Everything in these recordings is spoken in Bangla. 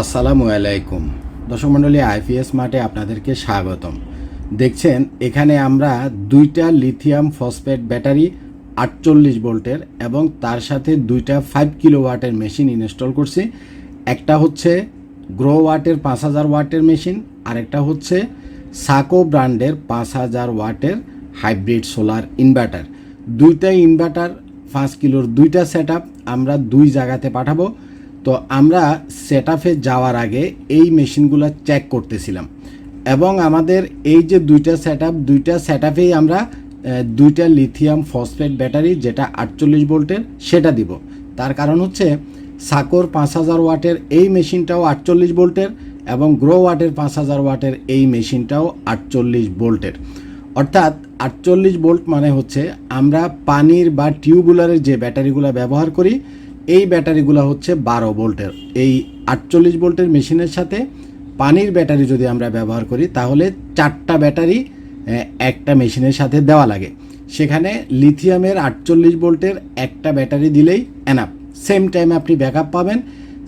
আসসালামু আলাইকুম। দর্শক মণ্ডলী, আইপিএস মাঠে আপনাদেরকে স্বাগতম। দেখছেন, এখানে আমরা দুইটা লিথিয়াম ফসফেট ব্যাটারি আটচল্লিশ ভোল্টের এবং তার সাথে দুইটা ফাইভ কিলো ওয়াটের মেশিন ইনস্টল করছি। একটা হচ্ছে গ্রো ওয়াটের পাঁচ হাজার ওয়াটের মেশিন আরেকটা হচ্ছে সাকো ব্র্যান্ডের পাঁচ হাজার ওয়াটের হাইব্রিড সোলার ইনভার্টার দুইটা ইনভার্টার পাঁচ কিলোর দুইটা সেট আমরা দুই জায়গাতে পাঠাবো। তো আমরা সেট যাওয়ার আগে এই মেশিনগুলো চেক করতেছিলাম। এবং আমাদের এই যে দুইটা সেট দুইটা সেট আমরা দুইটা লিথিয়াম ফসফেট ব্যাটারি যেটা আটচল্লিশ ভোল্টের, সেটা দিব। তার কারণ হচ্ছে সাকোর পাঁচ হাজার ওয়াটের এই মেশিনটাও আটচল্লিশ ভোল্টের এবং গ্রো ওয়াটের পাঁচ হাজার ওয়াটের এই মেশিনটাও আটচল্লিশ ভোল্টের। অর্থাৎ আটচল্লিশ ভোল্ট মানে হচ্ছে আমরা পানির বা টিউবুলারের যে ব্যাটারিগুলো ব্যবহার করি এই ব্যাটারিগুলো হচ্ছে বারো ভোল্টের। এই আটচল্লিশ ভোল্টের মেশিনের সাথে পানির ব্যাটারি যদি আমরা ব্যবহার করি, তাহলে চারটা ব্যাটারি একটা মেশিনের সাথে দেওয়া লাগে। সেখানে লিথিয়ামের আটচল্লিশ ভোল্টের একটা ব্যাটারি দিলেই এনাফ সেম টাইমে আপনি ব্যাকআপ পাবেন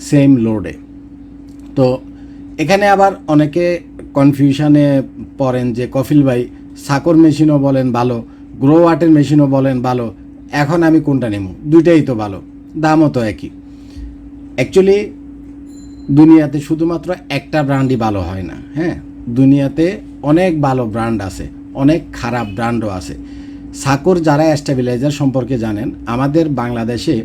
সেম লোডে তো এখানে আবার অনেকে কনফিউশনে পড়েন যে, কফিল ভাই, সাকর মেশিনও বলেন ভালো গ্রো ওয়াটের মেশিনও বলেন ভালো। এখন আমি কোনটা নেব? দুইটাই তো ভালো। দামও তো একই। অ্যাকচুয়ালি দুনিয়াতে শুধুমাত্র একটা ব্র্যান্ডই ভালো হয় না হ্যাঁ? দুনিয়াতে অনেক ভালো ব্র্যান্ড আছে, অনেক খারাপ ব্র্যান্ডও আছে। সাকর যারা স্টেবিলাইজার সম্পর্কে জানেন, আমাদের বাংলাদেশে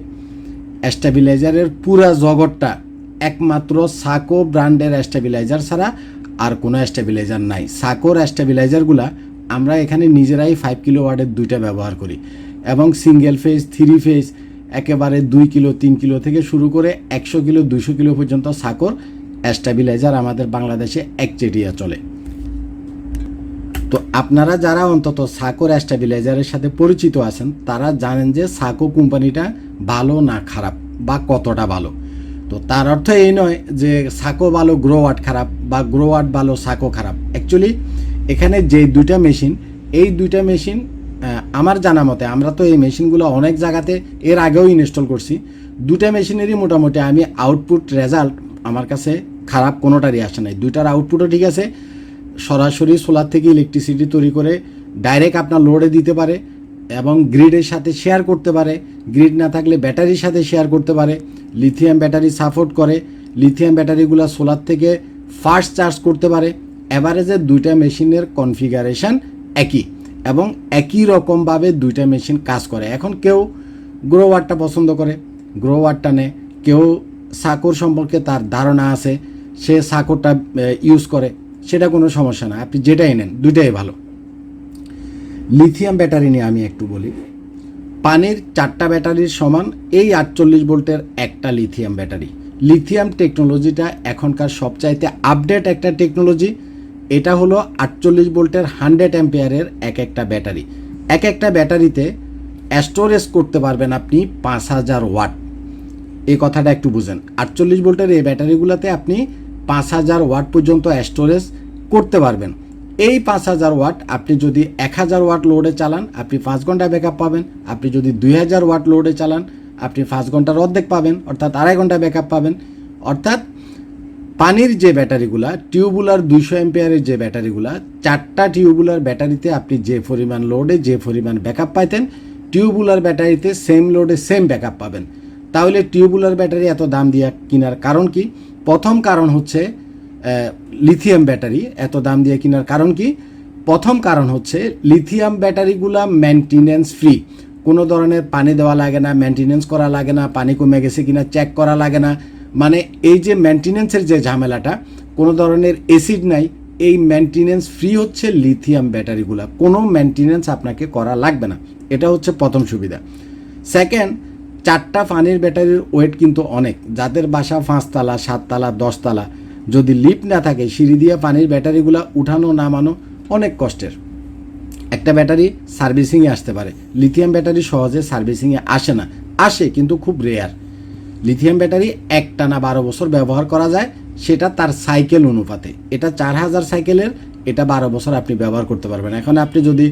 স্টেবিলাইজারের পুরা জগৎটা একমাত্র সাকো ব্র্যান্ডের স্টেবিলাইজার ছাড়া আর কোনো স্টেবিলাইজার নাই। সাকোর স্টেবিলাইজারগুলা আমরা এখানে নিজেরাই ফাইভ কিলো ওয়ার্ডের দুইটা ব্যবহার করি। এবং সিঙ্গেল ফেজ থ্রি ফেজ একেবারে দুই কিলো, তিন কিলো থেকে শুরু করে একশো কিলো দুশো কিলো পর্যন্ত সাকোর স্টেবিলাইজার আমাদের বাংলাদেশে একচেটিয়া চলে। তো আপনারা যারা অন্তত সাকোর স্টেবিলাইজারের সাথে পরিচিত আছেন, তারা জানেন যে সাকো কোম্পানিটা ভালো না খারাপ বা কতটা ভালো। তো তার অর্থ এই নয় যে সাকো ভালো, গ্রো ওয়াট খারাপ বা গ্রো ওয়াট ভালো সাকো খারাপ। অ্যাকচুয়ালি এখানে যে দুইটা মেশিন, এই দুইটা মেশিন আমার জানা মতে, আমরা তো এই মেশিনগুলো অনেক জায়গাতে এর আগেও ইনস্টল করছি। দুটা মেশিনেরই মোটামুটি আমি আউটপুট রেজাল্ট আমার কাছে খারাপ কোনোটারই আসে নাই। দুইটার আউটপুটও ঠিক আছে, সরাসরি সোলার থেকে ইলেকট্রিসিটি তৈরি করে ডাইরেক্ট আপনার লোডে দিতে পারে এবং গ্রিডের সাথে শেয়ার করতে পারে। গ্রিড না থাকলে ব্যাটারির সাথে শেয়ার করতে পারে। লিথিয়াম ব্যাটারি সাপোর্ট করে। লিথিয়াম ব্যাটারিগুলো সোলার থেকে ফাস্ট চার্জ করতে পারে। অ্যাভারেজে দুইটা মেশিনের কনফিগারেশন একই। এবং একই রকমভাবে দুইটা মেশিন কাজ করে। এখন কেউ গ্রো ওয়ারটা পছন্দ করে গ্রো ওয়ারটা নেয় কেউ সাকর সম্পর্কে তার ধারণা আছে, সে সাকরটা ইউজ করে। সেটা কোনো সমস্যা না, আপনি যেটাই নেন, দুইটাই ভালো। লিথিয়াম ব্যাটারি নিয়ে আমি একটু বলি। পানির চারটা ব্যাটারির সমান এই আটচল্লিশ ভোল্টের একটা লিথিয়াম ব্যাটারি লিথিয়াম টেকনোলজিটা এখনকার সবচাইতে আপডেট একটা টেকনোলজি এটা হলো আটচল্লিশ ভোল্টের হান্ড্রেড অ্যাম্পিয়ারের এক একটা ব্যাটারি। এক একটা ব্যাটারিতে স্টোরেজ করতে পারবেন আপনি পাঁচ হাজার ওয়াট। এই কথাটা একটু বুঝেন। আটচল্লিশ ভোল্টের এই ব্যাটারিগুলোতে আপনি পাঁচ হাজার ওয়াট পর্যন্ত স্টোরেজ করতে পারবেন। এই পাঁচ হাজার ওয়াট আপনি যদি এক হাজার ওয়াট লোডে চালান, আপনি পাঁচ ঘণ্টা ব্যাকআপ পাবেন। আপনি যদি দুই হাজার ওয়াট লোডে চালান, আপনি পাঁচ ঘণ্টার অর্ধেক পাবেন, অর্থাৎ আড়াই ঘণ্টা ব্যাকআপ পাবেন। অর্থাৎ পানির যে ব্যাটারিগুলা, টিউবুলার দুইশো এম্পিয়ারের যে ব্যাটারিগুলা, চারটা টিউবুলার ব্যাটারিতে আপনি যে পরিমাণ লোডে, যে পরিমাণ ব্যাকআপ পাইতেন, টিউবুলার ব্যাটারিতে সেম লোডে সেম ব্যাকআপ পাবেন। তাহলে টিউবুলার ব্যাটারি এত দাম দিয়ে কেনার কারণ কি? প্রথম কারণ হচ্ছে লিথিয়াম ব্যাটারি এত দাম দিয়ে কেনার কারণ কি? প্রথম কারণ হচ্ছে লিথিয়াম ব্যাটারিগুলা মেনটেনেন্স ফ্রি কোনো ধরনের পানি দেওয়া লাগে না মেনটেনেন্স করা লাগে না, পানি কমে গেছে কিনা চেক করা লাগে না। মানে এই যে মেনটেনেন্সের যে ঝামেলাটা, কোনো ধরনের অ্যাসিড নাই, এই মেনটেনেন্স ফ্রি হচ্ছে লিথিয়াম ব্যাটারিগুলা কোনো মেনটেনেন্স আপনাকে করা লাগবে না। এটা হচ্ছে প্রথম সুবিধা। সেকেন্ড চারটা পানির ব্যাটারির ওয়েট কিন্তু অনেক। যাদের বাসা পাঁচতলা, সাততলা, দশতলা, যদি লিফট না থাকে, সিঁড়ি দিয়ে পানির ব্যাটারিগুলো উঠানো, নামানো অনেক কষ্টের। একটা ব্যাটারি সার্ভিসিংয়ে আসতে পারে। লিথিয়াম ব্যাটারি সহজে সার্ভিসিংয়ে আসে না। আসে, কিন্তু খুব রেয়ার লিথিয়াম ব্যাটারি এক টানা বারো বছর ব্যবহার করা যায়, সেটা তার সাইকেল অনুপাতে। এটা চার হাজার সাইকেলের, এটা বারো বছর আপনি ব্যবহার করতে পারবেন। এখন আপনি যদি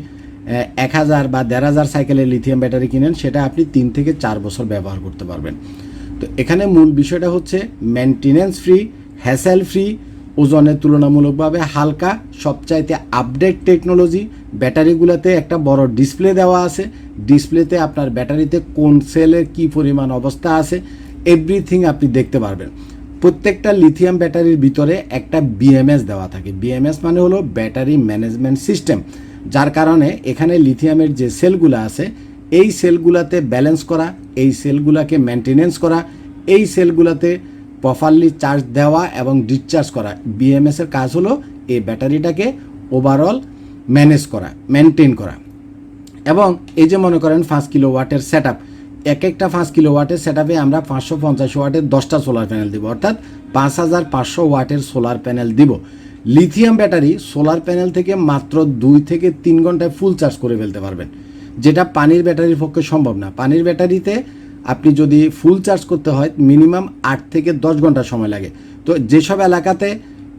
এক হাজার বা দেড় হাজার সাইকেলের লিথিয়াম ব্যাটারি কিনেন, সেটা আপনি তিন থেকে চার বছর ব্যবহার করতে পারবেন। তো এখানে মূল বিষয়টা হচ্ছে মেনটেনেন্স ফ্রি হ্যাসেল ফ্রি ওজনের তুলনামূলকভাবে হালকা, সবচাইতে আপডেট টেকনোলজি ব্যাটারিগুলোতে একটা বড় ডিসপ্লে দেওয়া আছে। ডিসপ্লেতে আপনার ব্যাটারিতে কোন সেলের কি পরিমাণ অবস্থা আছে এভরিথিং আপনি দেখতে পারবেন। প্রত্যেকটা লিথিয়াম ব্যাটারির ভিতরে একটা বিএমএস দেওয়া থাকে। বিএমএস মানে হলো ব্যাটারি ম্যানেজমেন্ট সিস্টেম যার কারণে এখানে লিথিয়ামের যে সেলগুলো আছে, এই সেলগুলাতে ব্যালেন্স করা, এই সেলগুলাকে মেনটেনেন্স করা, এই সেলগুলাতে প্রপারলি চার্জ দেওয়া এবং ডিসচার্জ করা। বিএমএস এর কাজ হলো এই ব্যাটারিটাকে ওভারঅল ম্যানেজ করা মেনটেন করা। এবং এই যে মনে করেন পাঁচ কিলো ওয়াটের সেট এক একটা পাঁচ কিলো ওয়াটের সেট আমরা পাঁচশো পঞ্চাশ ওয়াটের দশটা সোলার প্যানেল দিব, অর্থাৎ পাঁচ হাজার পাঁচশো ওয়াটের সোলার প্যানেল দিব। লিথিয়াম ব্যাটারি সোলার প্যানেল থেকে মাত্র দুই থেকে তিন ঘন্টায় ফুল চার্জ করে ফেলতে পারবেন। যেটা পানির ব্যাটারির পক্ষে সম্ভব না। পানির ব্যাটারিতে আপনি যদি ফুল চার্জ করতে হয় মিনিমাম আট থেকে দশ ঘণ্টা সময় লাগে। তো যেসব এলাকাতে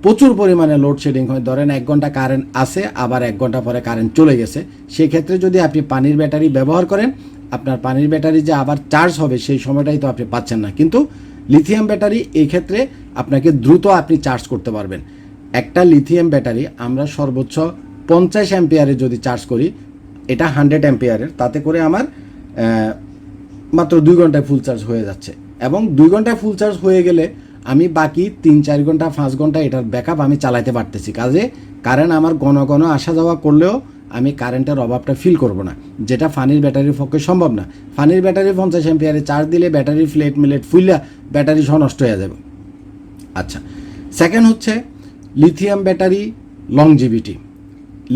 প্রচুর পরিমাণে লোডশেডিং হয়, ধরেন এক ঘণ্টা কারেন্ট আসে আবার এক ঘণ্টা পরে কারেন্ট চলে গেছে, সেক্ষেত্রে যদি আপনি পানির ব্যাটারি ব্যবহার করেন আপনার পানির ব্যাটারি যে আবার চার্জ হবে, সেই সময়টাই তো আপনি পাচ্ছেন না। কিন্তু লিথিয়াম ব্যাটারি এই ক্ষেত্রে আপনাকে দ্রুত আপনি চার্জ করতে পারবেন। একটা লিথিয়াম ব্যাটারি আমরা সর্বোচ্চ পঞ্চাশ অ্যাম্পিয়ারে যদি চার্জ করি, এটা হান্ড্রেড অ্যাম্পিয়ারের, তাতে করে আমার মাত্র দুই ঘন্টায় ফুল চার্জ হয়ে যাচ্ছে। এবং দুই ঘন্টায় ফুল চার্জ হয়ে গেলে আমি বাকি তিন চার ঘণ্টা, পাঁচ ঘণ্টা এটার ব্যাকআপ আমি চালাতে পারতেছি। কাজে কারেন্ট আমার ঘন ঘন আসা যাওয়া করলেও আমি কারেন্টের অভাবটা ফিল করব না। যেটা ফানির ব্যাটারির পক্ষে সম্ভব না। ফানির ব্যাটারি পঞ্চাশ এম্পিয়ারে চার্জ দিলে ব্যাটারি ফ্লেট মিলেট ফুইলা ব্যাটারি সহ নষ্ট হয়ে যাবে। আচ্ছা সেকেন্ড হচ্ছে লিথিয়াম ব্যাটারি লংজিভিটি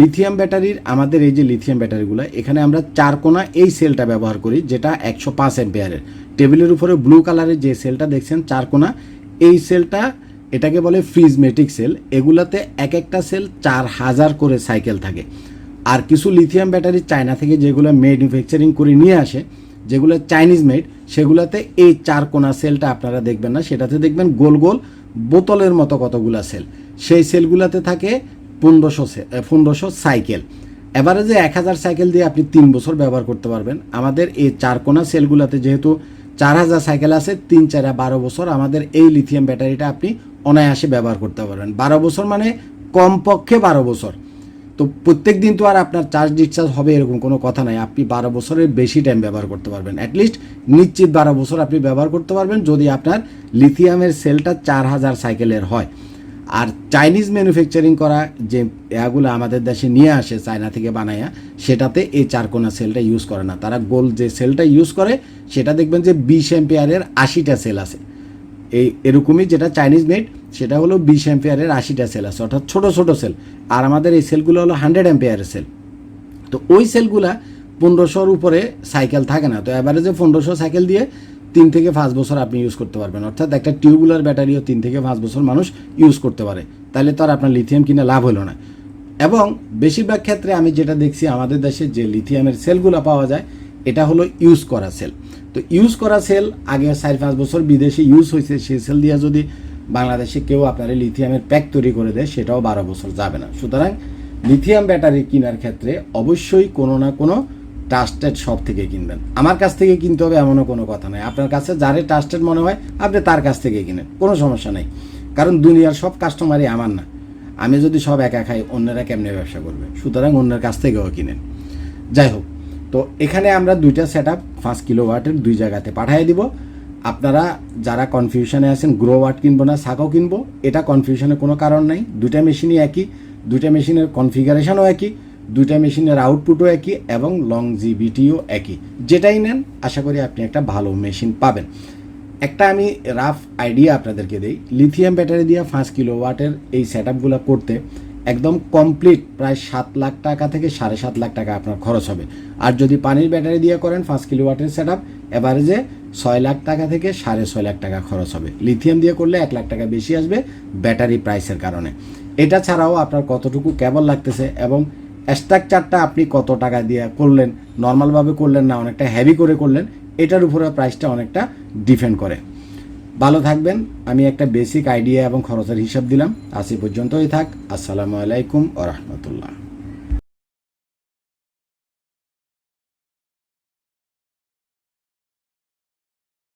লিথিয়াম ব্যাটারির আমাদের এই যে লিথিয়াম ব্যাটারিগুলো এখানে আমরা চার কোনা এই সেলটা ব্যবহার করি, যেটা একশো পাঁচ এম্পিয়ারের টেবিলের উপরে ব্লু কালারের যে সেলটা দেখছেন, চার কোনা, এই সেলটা এটাকে বলে ফ্রিজমেটিক সেল এগুলাতে এক একটা সেল চার হাজার করে সাইকেল থাকে। আর কিছু লিথিয়াম ব্যাটারি চায়না থেকে যেগুলো ম্যানুফ্যাকচারিং করে নিয়ে আসে, যেগুলো চাইনিজ মেড সেগুলোতে এই চার কোনা সেলটা আপনারা দেখবেন না। সেটাতে দেখবেন গোল গোল বোতলের মতো কতগুলা সেল সেই সেলগুলোতে থাকে পনেরোশো পনেরোশো সাইকেল এভারেজে এক হাজার সাইকেল দিয়ে আপনি তিন বছর ব্যবহার করতে পারবেন। আমাদের এই চার কোনা সেলগুলোতে যেহেতু চার হাজার সাইকেল আছে, তিন, চারা বারো বছর আমাদের এই লিথিয়াম ব্যাটারিটা আপনি অনায়াসে ব্যবহার করতে পারবেন। বারো বছর মানে কমপক্ষে বারো বছর। তো প্রত্যেক দিন তো আর আপনার চার্জ ডিসচার্জ হবে এরকম কোনো কথা নাই। আপনি বারো বছরের বেশি টাইম ব্যবহার করতে পারবেন। অ্যাটলিস্ট নিশ্চিত বারো বছর আপনি ব্যবহার করতে পারবেন যদি আপনার লিথিয়ামের সেলটা চার হাজার সাইকেলের হয়। আর চাইনিজ ম্যানুফ্যাকচারিং করা যে এগুলো আমাদের দেশে নিয়ে আসে চায়না থেকে বানায়া, সেটাতে এই চারকোনা সেলটা ইউজ করে না। তারা গোল যে সেলটা ইউজ করে, সেটা দেখবেন যে বিশ এম্পিয়ারের আশিটা সেল আছে। এই এরকমই যেটা চাইনিজ মেড সেটা হলো বিশ অ্যাম্পিয়ারের আশিটা সেল আছে, অর্থাৎ ছোটো ছোটো সেল আর আমাদের এই সেলগুলো হলো হান্ড্রেড অ্যাম্পিয়ারের সেল তো ওই সেলগুলা পনেরোশোর উপরে সাইকেল থাকে না। তো অ্যাভারেজে পনেরোশো সাইকেল দিয়ে তিন থেকে পাঁচ বছর আপনি ইউজ করতে পারবেন। অর্থাৎ একটা টিউবুলার ব্যাটারিও তিন থেকে পাঁচ বছর মানুষ ইউজ করতে পারে। তাহলে তো আর আপনার লিথিয়াম কিনে লাভ হলো না। এবং বেশিরভাগ ক্ষেত্রে আমি যেটা দেখছি, আমাদের দেশে যে লিথিয়ামের সেলগুলো পাওয়া যায়, এটা হলো ইউজ করা সেল তো ইউজ করা সেল আগে চার পাঁচ বছর বিদেশে ইউজ হয়েছে, সেই সেল দিয়ে যদি বাংলাদেশে কেউ আপনার লিথিয়ামের প্যাক তৈরি করে দেয়, সেটাও বারো বছর যাবে না। সুতরাং লিথিয়াম ব্যাটারি কেনার ক্ষেত্রে অবশ্যই কোনো না কোনো ট্রাস্টেড শপ থেকে কিনবেন। আমার কাছ থেকে কিনতে হবে এমনও কোনো কথা নাই আপনার কাছে যারে ট্রাস্টেড মনে হয়, আপনি তার কাছ থেকে কিনেন। কোনো সমস্যা নেই। কারণ দুনিয়ার সব কাস্টমারই আমার না। আমি যদি সব একা খাই, অন্যরা কেমনে ব্যবসা করবে? সুতরাং অন্যের কাছ থেকেও কিনেন। যাই হোক, তো এখানে আমরা দুইটা সেট আপ পাঁচ কিলো ওয়াটের দুই জায়গাতে পাঠিয়ে দিব। আপনারা যারা কনফিউশনে আছেন গ্রো ওয়াট কিনবো না সাকও কিনবো, এটা কনফিউশনের কোনো কারণ নাই। দুইটা মেশিনই একই, দুইটা মেশিনের কনফিগারেশনও একই, দুইটা মেশিনের আউটপুটও একই এবং লংজিভিটিও একই। যেটাই নেন, আশা করি আপনি একটা ভালো মেশিন পাবেন। একটা আমি রাফ আইডিয়া আপনাদেরকে দিই। লিথিয়াম ব্যাটারি দিয়ে পাঁচ কিলো ওয়াটের এই সেট করতে একদম কমপ্লিট প্রায় সাত লাখ টাকা থেকে সাড়ে সাত লাখ টাকা আপনার খরচ হবে। আর যদি পানির ব্যাটারি দিয়ে করেন পাঁচ কিলো ওয়াটের সেট আপ এভারেজে ছয় লাখ টাকা থেকে সাড়ে ছয় লাখ টাকা খরচ হবে। লিথিয়াম দিয়ে করলে এক লাখ টাকা বেশি আসবে ব্যাটারি প্রাইসের কারণে। এটা ছাড়াও আপনার কতটুকু কেবল লাগতেছে এবং স্ট্রাকচারটা আপনি কত টাকা দিয়ে করলেন নর্মালভাবে করলেন না, অনেকটা হ্যাভি করে করলেন, এটার উপরে প্রাইসটা অনেকটা ডিপেন্ড করে। ভালো থাকবেন। আমি একটা বেসিক আইডিয়া এবং খরচের হিসাব দিলাম। আজ পর্যন্তই থাক। আসসালামু আলাইকুম ও রহমতুল্লাহ।